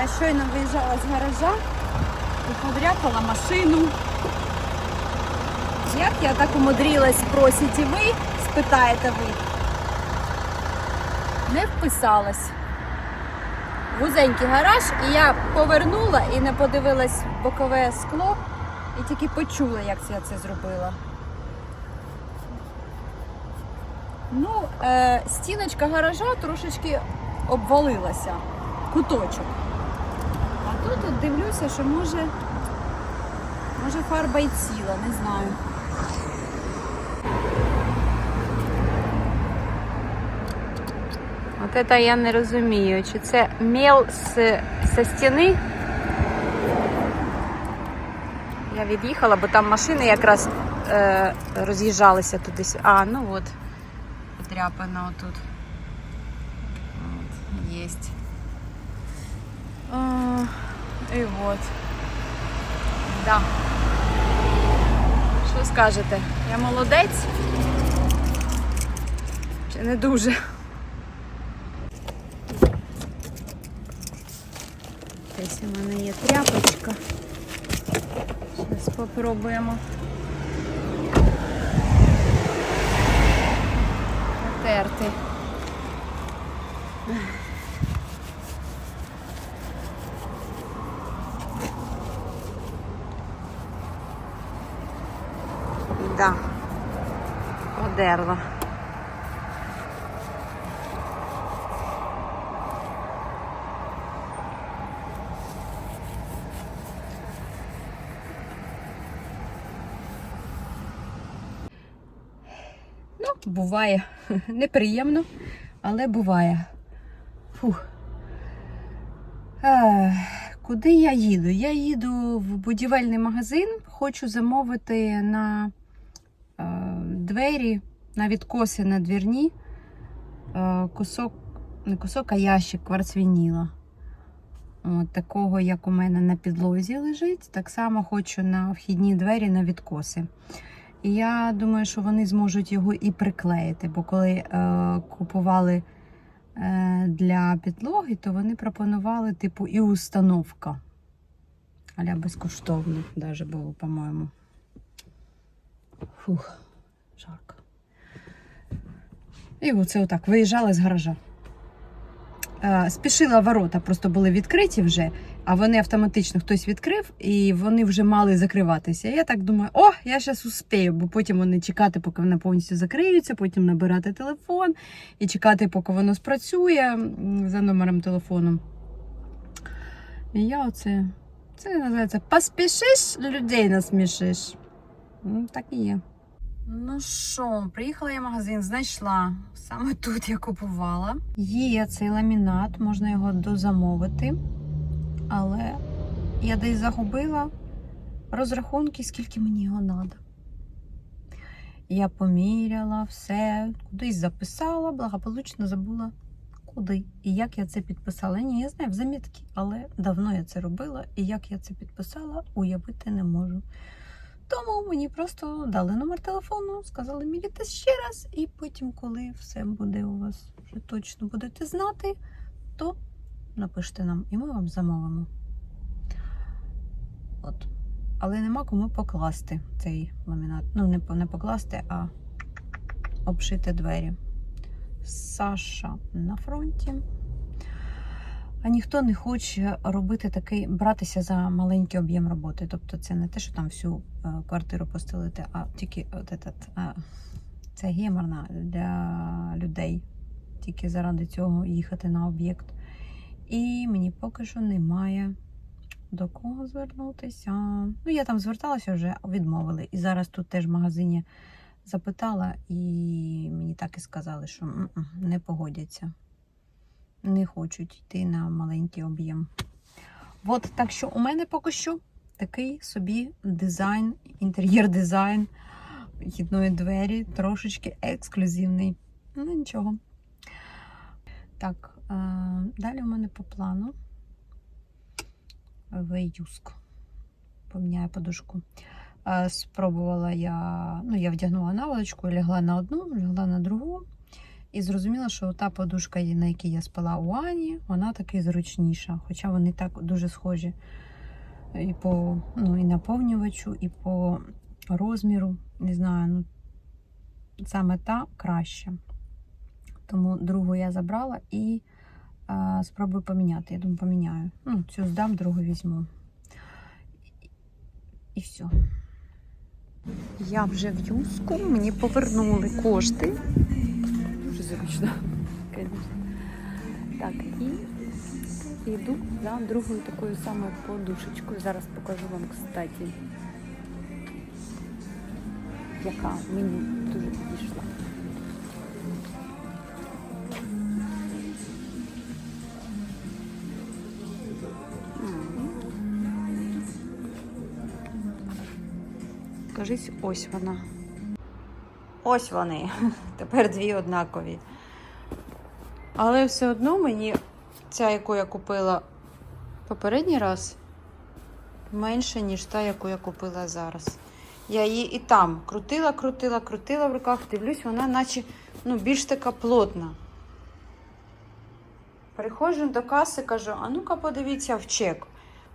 Я щойно виїжджала з гаража і подряпала машину. Як я так умудрилась, просите ви, спитаєте ви. Не вписалась. Вузенький гараж, і я повернула і не подивилась в бокове скло, і тільки почула, як я це зробила. Ну, е, стіночка гаража трошечки обвалилася, куточок. Тут дивлюся, що може, може фарба і ціла, не знаю. От це я не розумію, чи це мел з, зі стіни. Я від'їхала, бо там машини якраз е, роз'їжджалися туди. А, ну от, потряпана отут. От, єсть. І от. Да. Що скажете? Я молодець? Чи не дуже? Ось у мене є тряпочка. Зараз спробуємо. Потерти. Да. Подерла. Ну, буває. Неприємно, але буває. Фух. Ех, куди я їду? Я їду в будівельний магазин, хочу замовити на е, двері, на відкоси на двірні е, кусок, не кусок, а ящик кварцвініла. От, такого, як у мене на підлозі лежить. Так само хочу на вхідні двері на відкоси. І я думаю, що вони зможуть його і приклеїти, бо коли е, купували е, для підлоги, то вони пропонували, типу, і установка. Аля безкоштовно навіть було, по-моєму. Фух, жарко. І оце отак виїжджали з гаража. Спішила ворота, просто були відкриті вже, а вони автоматично хтось відкрив, і вони вже мали закриватися. Я так думаю, о, я зараз успію, бо потім вони чекати, поки вони повністю закриються, потім набирати телефон і чекати, поки воно спрацює за номером телефону. І я оце. Це називається поспішиш, людей насмішиш. Ну, так і є. Ну що, приїхала я в магазин, знайшла. Саме тут я купувала. Є цей ламінат, можна його дозамовити. Але я десь загубила розрахунки, скільки мені його треба. Я поміряла все, кудись записала, благополучно забула куди. І як я це підписала. Ні, я знаю в замітки, але давно я це робила, і як я це підписала, уявити не можу. Тому мені просто дали номер телефону, сказали, міряйте ще раз, і потім, коли все буде у вас вже точно будете знати, то напишіть нам, і ми вам замовимо. От. Але нема кому покласти цей ламінат. Ну, не, не покласти, а обшити двері. Саша на фронті. А ніхто не хоче робити такий, братися за маленький об'єм роботи. Тобто це не те, що там всю е, квартиру постелити, а тільки от этот, е, це геморна для людей. Тільки заради цього їхати на об'єкт. І мені поки що немає до кого звернутися. Ну, я там зверталася вже, відмовили. І зараз тут теж в магазині запитала, і мені так і сказали, що не погодяться. Не хочуть йти на маленький об'єм. От так що у мене поки що такий собі дизайн, інтер'єр-дизайн вхідної двері, трошечки ексклюзивний. Ну, нічого. Так, е, далі у мене по плану веюск. Поміняю подушку. Е, Спробувала я, ну, я вдягнула наволочку, лягла на одну, лягла на другу. І зрозуміла, що та подушка, на якій я спала у Ані, вона таки зручніша. Хоча вони так дуже схожі і по ну, і наповнювачу, і по розміру. Не знаю, ну саме та краща. Тому другу я забрала і а, спробую поміняти. Я думаю, поміняю. Ну, цю здам, другу візьму. І все. Я вже в юску, мені повернули кошти. Зручно. Так, і йду за другою такою самою подушечкою. Зараз покажу вам, кстати, яка мені дуже підійшла. Кажись, ось вона. Ось вони. Тепер дві однакові. Але все одно мені ця, яку я купила попередній раз, менше, ніж та, яку я купила зараз. Я її і там крутила, крутила, крутила в руках, дивлюсь, вона наче ну, більш така плотна. Приходжу до каси, кажу, а ну-ка подивіться в чек.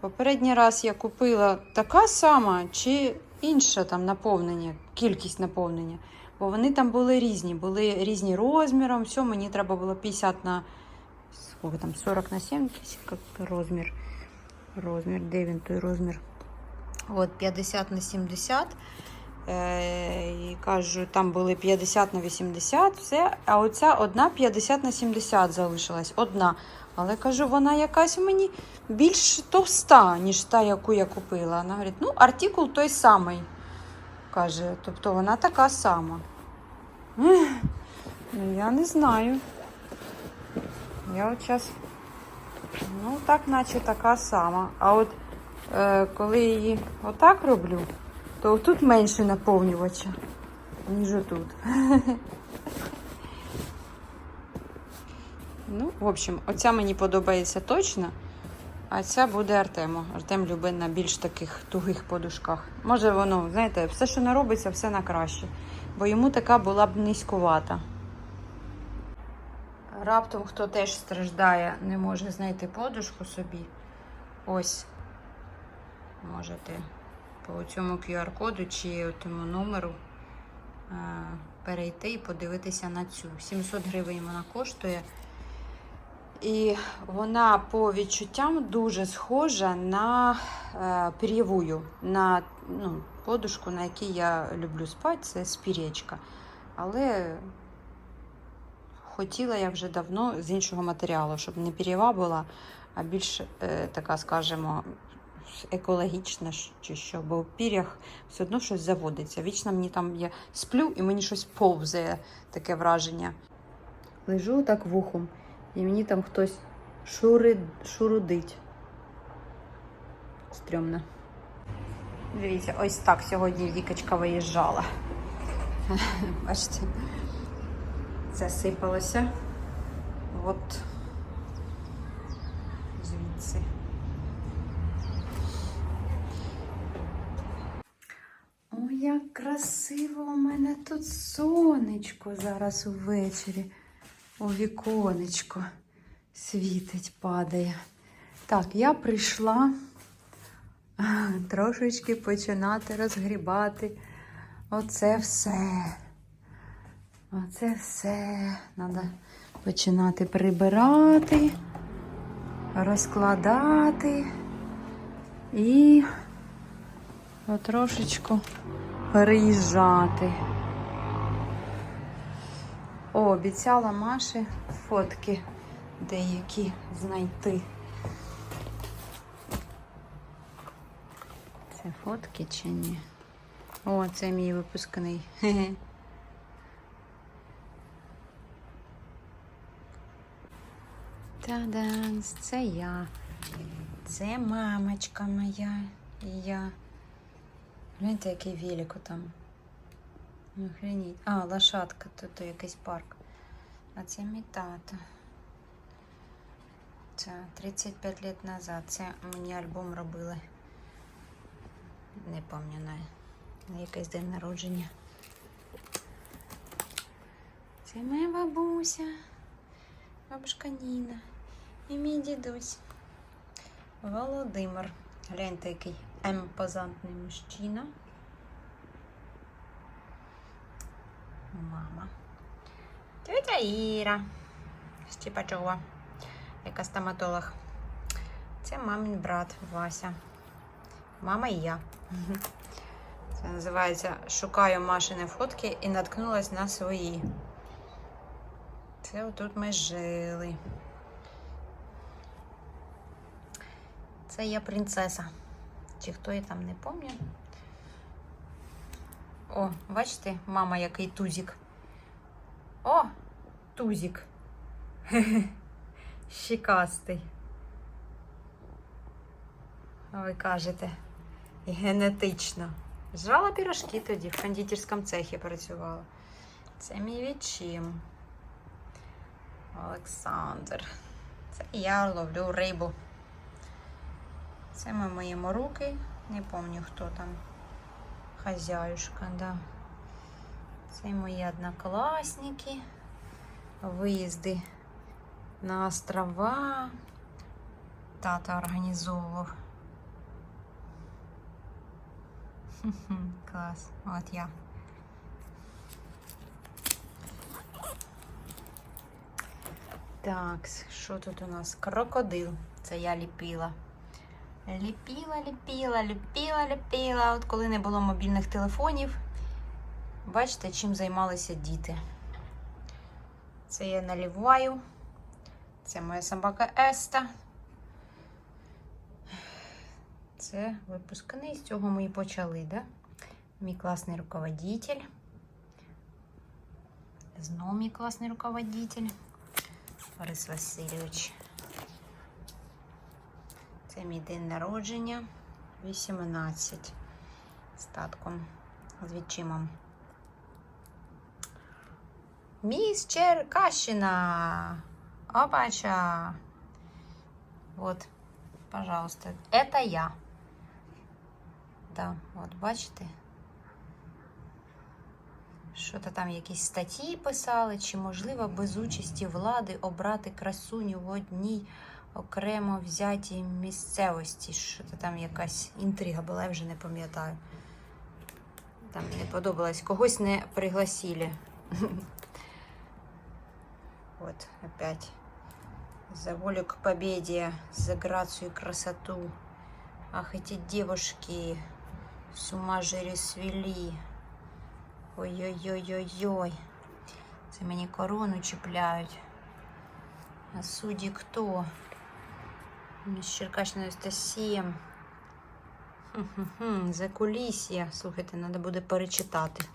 Попередній раз я купила така сама чи інше там наповнення, кількість наповнення. Бо вони там були різні, були різні розміром. Все, мені треба було 50 на сколько там, 40 на 70 як розмір. Розмір, де він той розмір? От 50 на 70. Е, і кажу, там були 50 на 80, все. А оця одна 50 на 70 залишилась. Одна. Але кажу, вона якась мені більш товста, ніж та, яку я купила. Вона говорить, ну, артикул той самий. Каже, тобто вона така сама. Я не знаю. Я от зараз, ну, так, наче така сама. А от е, коли її отак роблю, то тут менше наповнювача, ніж отут. Ну, в общем, оця мені подобається точно, а ця буде Артему. Артем любить на більш таких тугих подушках. Може, воно, знаєте, все, що не робиться, все на краще. Бо йому така була б низькувата. Раптом, хто теж страждає, не може знайти подушку собі. Ось можете по цьому QR-коду чи тому номеру е, перейти і подивитися на цю. 700 гривень вона коштує. І вона по відчуттям дуже схожа на е, пір'євую, на ну, подушку, на якій я люблю спати, це спірєчка. Але хотіла я вже давно з іншого матеріалу, щоб не пір'єва була, а більш е, така, скажімо, екологічна чи що, бо в пір'ях все одно щось заводиться. Вічно мені там я сплю і мені щось повзає, таке враження. Лежу так вухом, і мені там хтось шури, шурудить. Стрьомно. Дивіться, ось так сьогодні Вікочка виїжджала. Бачите, це сипалося. От звідси. Ой, як красиво у мене тут сонечко зараз увечері. У віконечко світить, падає. Так, я прийшла трошечки починати розгрібати. Оце все. Оце все. Треба починати прибирати, розкладати і потрошечку переїжджати. О, обіцяла Маші фотки деякі знайти. Це фотки чи ні? О, це мій випускний. Хе-хе. Та-данс, це я. Це мамочка моя і я. Гляньте, який велико там. Охренеть. А, лошадка, тут якийсь парк. А це мій тато. Це 35 лет назад. Це мені альбом робили. Не пам'ятаю на якийсь день народження. Це моя бабуся, бабушка Ніна і мій дідусь. Володимир. Гляньте, який емпозантний мужчина. Мама. Тетя Іра Степачова, яка стоматолог. Це мамин брат Вася. Мама і я. Це називається Шукаю Машини фотки і наткнулась на свої. Це отут ми жили. Це я принцеса. Чи хто я там не пам'ятаю. О, бачите, мама, який тузик. О, тузик. Щекастий. Ви кажете, генетично. Жрала пірожки тоді, в кондитерському цехі працювала. Це мій відчим. Олександр. Це я ловлю рибу. Це ми миємо руки. Не пам'ятаю, хто там. Хазяюшка, да. Це мої однокласники. Виїзди на острова. Тата організовував. Клас. От я. Так, що тут у нас? Крокодил. Це я ліпила. Ліпіла, ліпіла, ліпіла, ліпіла. От коли не було мобільних телефонів, бачите, чим займалися діти. Це я наливаю. Це моя собака Еста. Це випускний, з цього ми і почали, да? Мій класний руководитель. Знову мій класний руководитель. Борис Васильович. Це мій день народження. 18. З татком, з відчимом. Міс Черкащина. Опача. Вот, пожалуйста. Это я. Да, от бачите? Що-то там якісь статті писали, чи можливо без участі влади обрати красуню в одній окремо взятій місцевості. Що-то там якась інтрига була, я вже не пам'ятаю. Там не подобалось. Когось не пригласили. Вот опять. За волю к победе, за грацию и красоту. Ах, эти девушки с ума же свели. Ой-ой-ой-ой-ой. Це мені корону чіпляють. А судді хто? З Черкащина Анастасія. Хм-хм-хм, За кулісся. Слухайте, треба буде перечитати.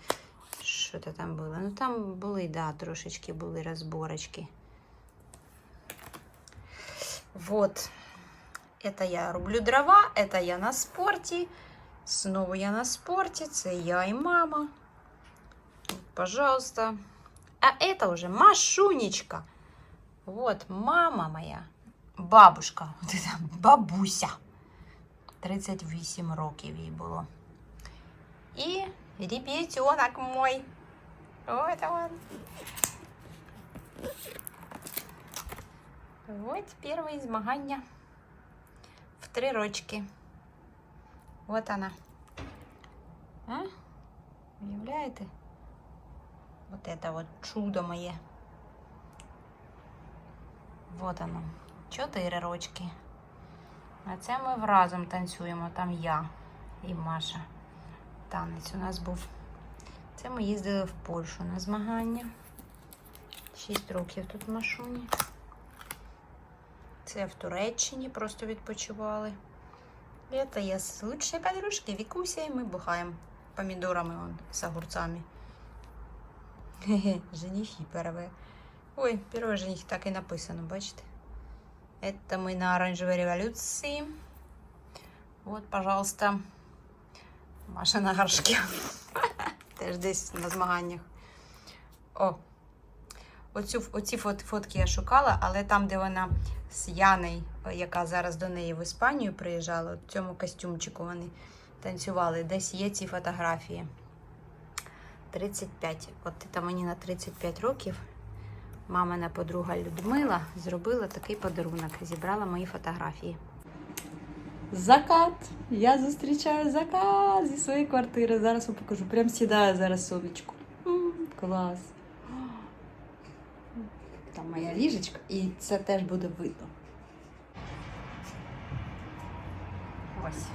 Що то там було? Ну там були, да, трошечки були розборочки. Вот. Это я рублю дрова, это я на спорте. Снова я на спорте, це я и мама. Вот, Пожалуйста. А это уже Машунечка. Вот мама моя, бабушка, вот это бабуся. 38 років їй було. І ребятенок мой. Вот он. Вот первые змагання в три рочки. Вот она. А? Уявляєте? Вот это вот чудо моє. Вот оно. Чотири рочки. А це ми разом танцюємо. Там я і Маша. Танець у нас був. Це ми їздили в Польщу на змагання. Шість років тут Машуні. Це в Туреччині просто відпочивали. Это я с лучшей подружкой Викуся, и мы бухаем помидорами вон, с огурцами. Хе-хе, женихи первые. Ой, первый жених так и написано, бачите? Это мы на оранжевой революции. Вот, пожалуйста, Маша на горшке. Теж десь на змаганнях. О, Оцю, оці фот, фотки я шукала, але там, де вона з Яною, яка зараз до неї в Іспанію приїжджала, в цьому костюмчику вони танцювали, десь є ці фотографії. 35. От це мені на 35 років. Мамина подруга Людмила зробила такий подарунок. Зібрала мої фотографії. Закат. Я зустрічаю закат зі своєї квартири. Зараз вам покажу. Прям сідаю зараз сонечку. Клас. Там моя ліжечка, і це теж буде видно. Ось.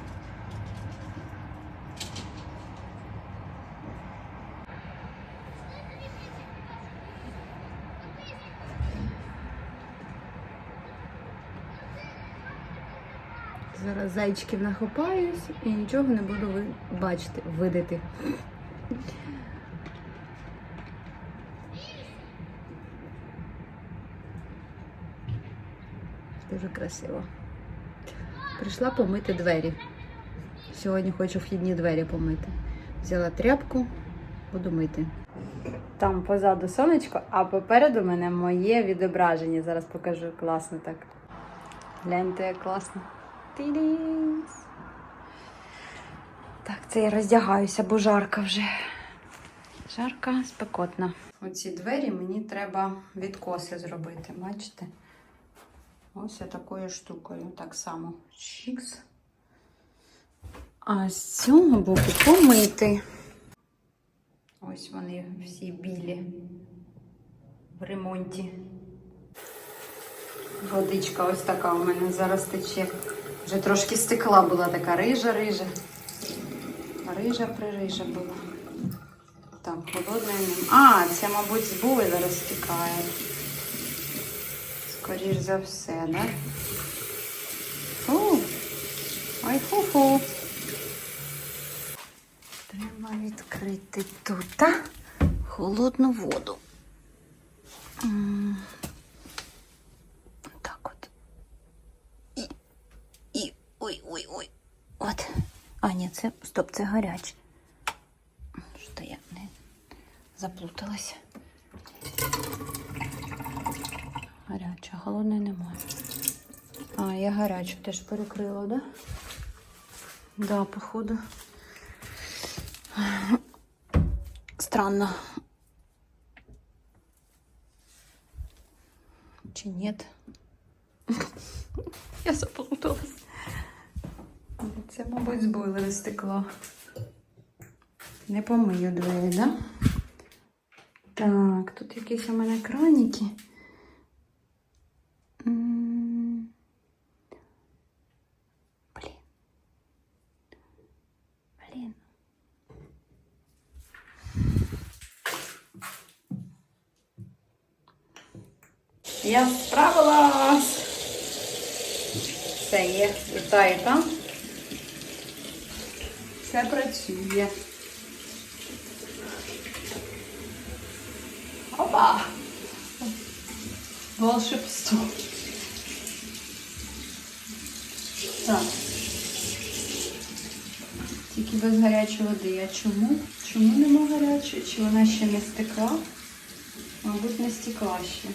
Зараз зайчиків нахопаюсь і нічого не буду бачити, видати. Дуже красиво. Прийшла помити двері. Сьогодні хочу вхідні двері помити. Взяла тряпку, буду мити. Там позаду сонечко, а попереду мене моє відображення. Зараз покажу класно так. Гляньте, як класно. Так, це я роздягаюся, бо жарко вже. Жарко, спекотно. Оці двері мені треба відкоси зробити, бачите? Ось такою штукою. Так само. Чікс. А з цього боку помити. Ось вони всі білі в ремонті. Водичка ось така у мене зараз тече. Вже трошки стекла була така рижа-рижа. Рижа пририжа була. Так, холодна. нема. А, це, мабуть, з бойлера стікає. Скоріш за все, да? Фу. Ой, фу-фу. Треба відкрити тут холодну воду. М. Так от. І, і, ой, ой, ой. От. А, ні, це, стоп, це гаряче. Що я не заплуталася. Гаряча, холодної немає. А, я гарячу теж перекрила, да? Да, походу. Странно. Чи нет? Я заплуталась. Це, мабуть, з бойлера стекло. Не помию двері, да? Так, тут якісь у мене краніки. Блін. Блін. Я справилась. Все є. І та, і та. Все працює. Опа! Волшебство. Так. Тільки без гарячої води. А чому? Чому нема гарячої? Чи вона ще не стекла? Мабуть, не стекла ще.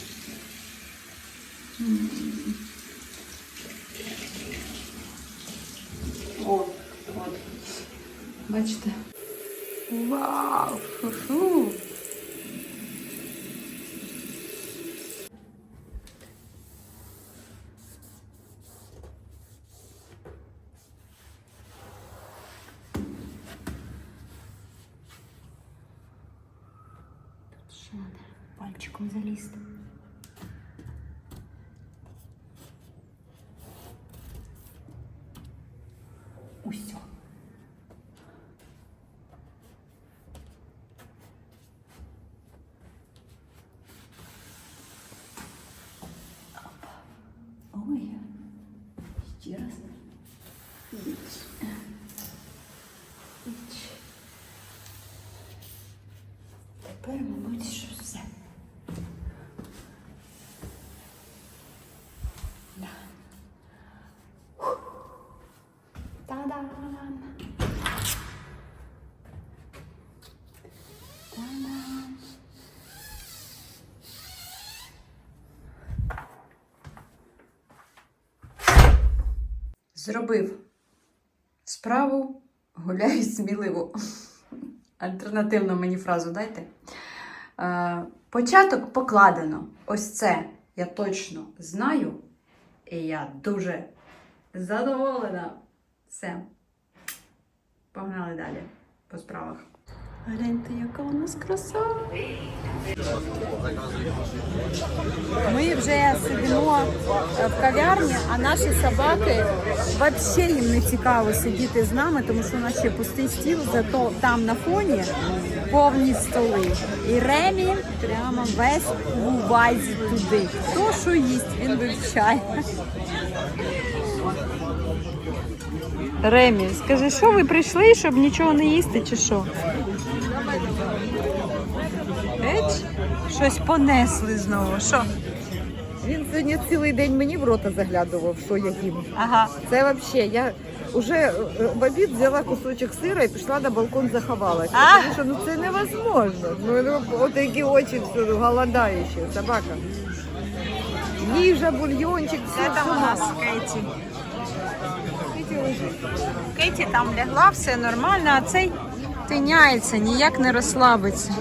О, от. Бачите? Вау! Фу-фу! Тут ще треба пальчиком залізти. Усьо. Опа. Ой. Ще раз. Іч. Іч. Тепер, мабуть, що все. Да. Та-дам! Та-дам! Зробив справу, гуляй сміливо. Альтернативну мені фразу дайте. Е, початок покладено. Ось це я точно знаю. І я дуже задоволена. Все. Погнали далі по справах. Гляньте, яка у нас краса. Ми вже сидимо е, в кав'ярні, а наші собаки взагалі їм не цікаво сидіти з нами, тому що у нас ще пустий стіл, зато там на фоні повні столи. І Ремі прямо весь увазі туди. Хто що їсть, він вивчає. Ремі, скажи, що ви прийшли, щоб нічого не їсти, чи що? Щось понесли знову. Що? Він сьогодні цілий день мені в рота заглядував, що я їм. Ага. Це взагалі, я вже е, в обід взяла кусочок сира і пішла на балкон заховалася. А? Тому що ну це невозможно. Ну, ну от такі очі голодаючі, собака. Їжа, бульйончик, все Це там у нас мало. Кейті. Кейті там лягла, все нормально, а цей тиняється, ніяк не розслабиться.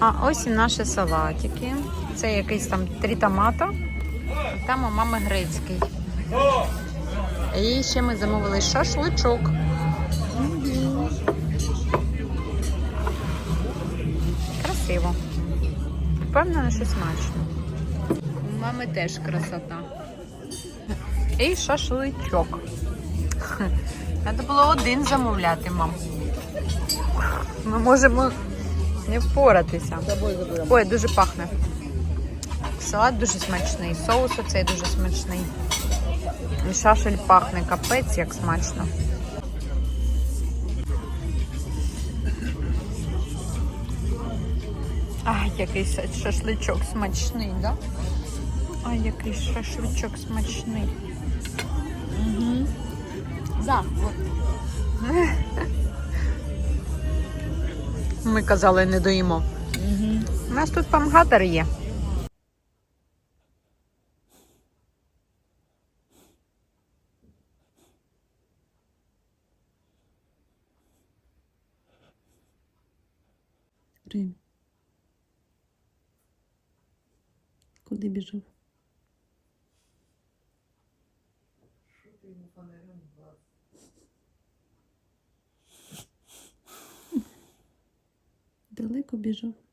А ось і наші салатики. Це якийсь там три томата. Там у мами грецький. І ще ми замовили шашличок. Красиво. Впевнена, що смачно. У мами теж красота. І шашличок. Треба було один замовляти, мам. Ми можемо не впоратися. Ой, дуже пахне. Салат дуже смачний, соус оцей дуже смачний. І шашель пахне капець, як смачно. Ай, який шашличок смачний, да? Ай, який шашличок смачний. Угу. За, от. Ми казали, не доїмо. У нас тут памгатор є. Рим. Куди біжав? Далеко біжав.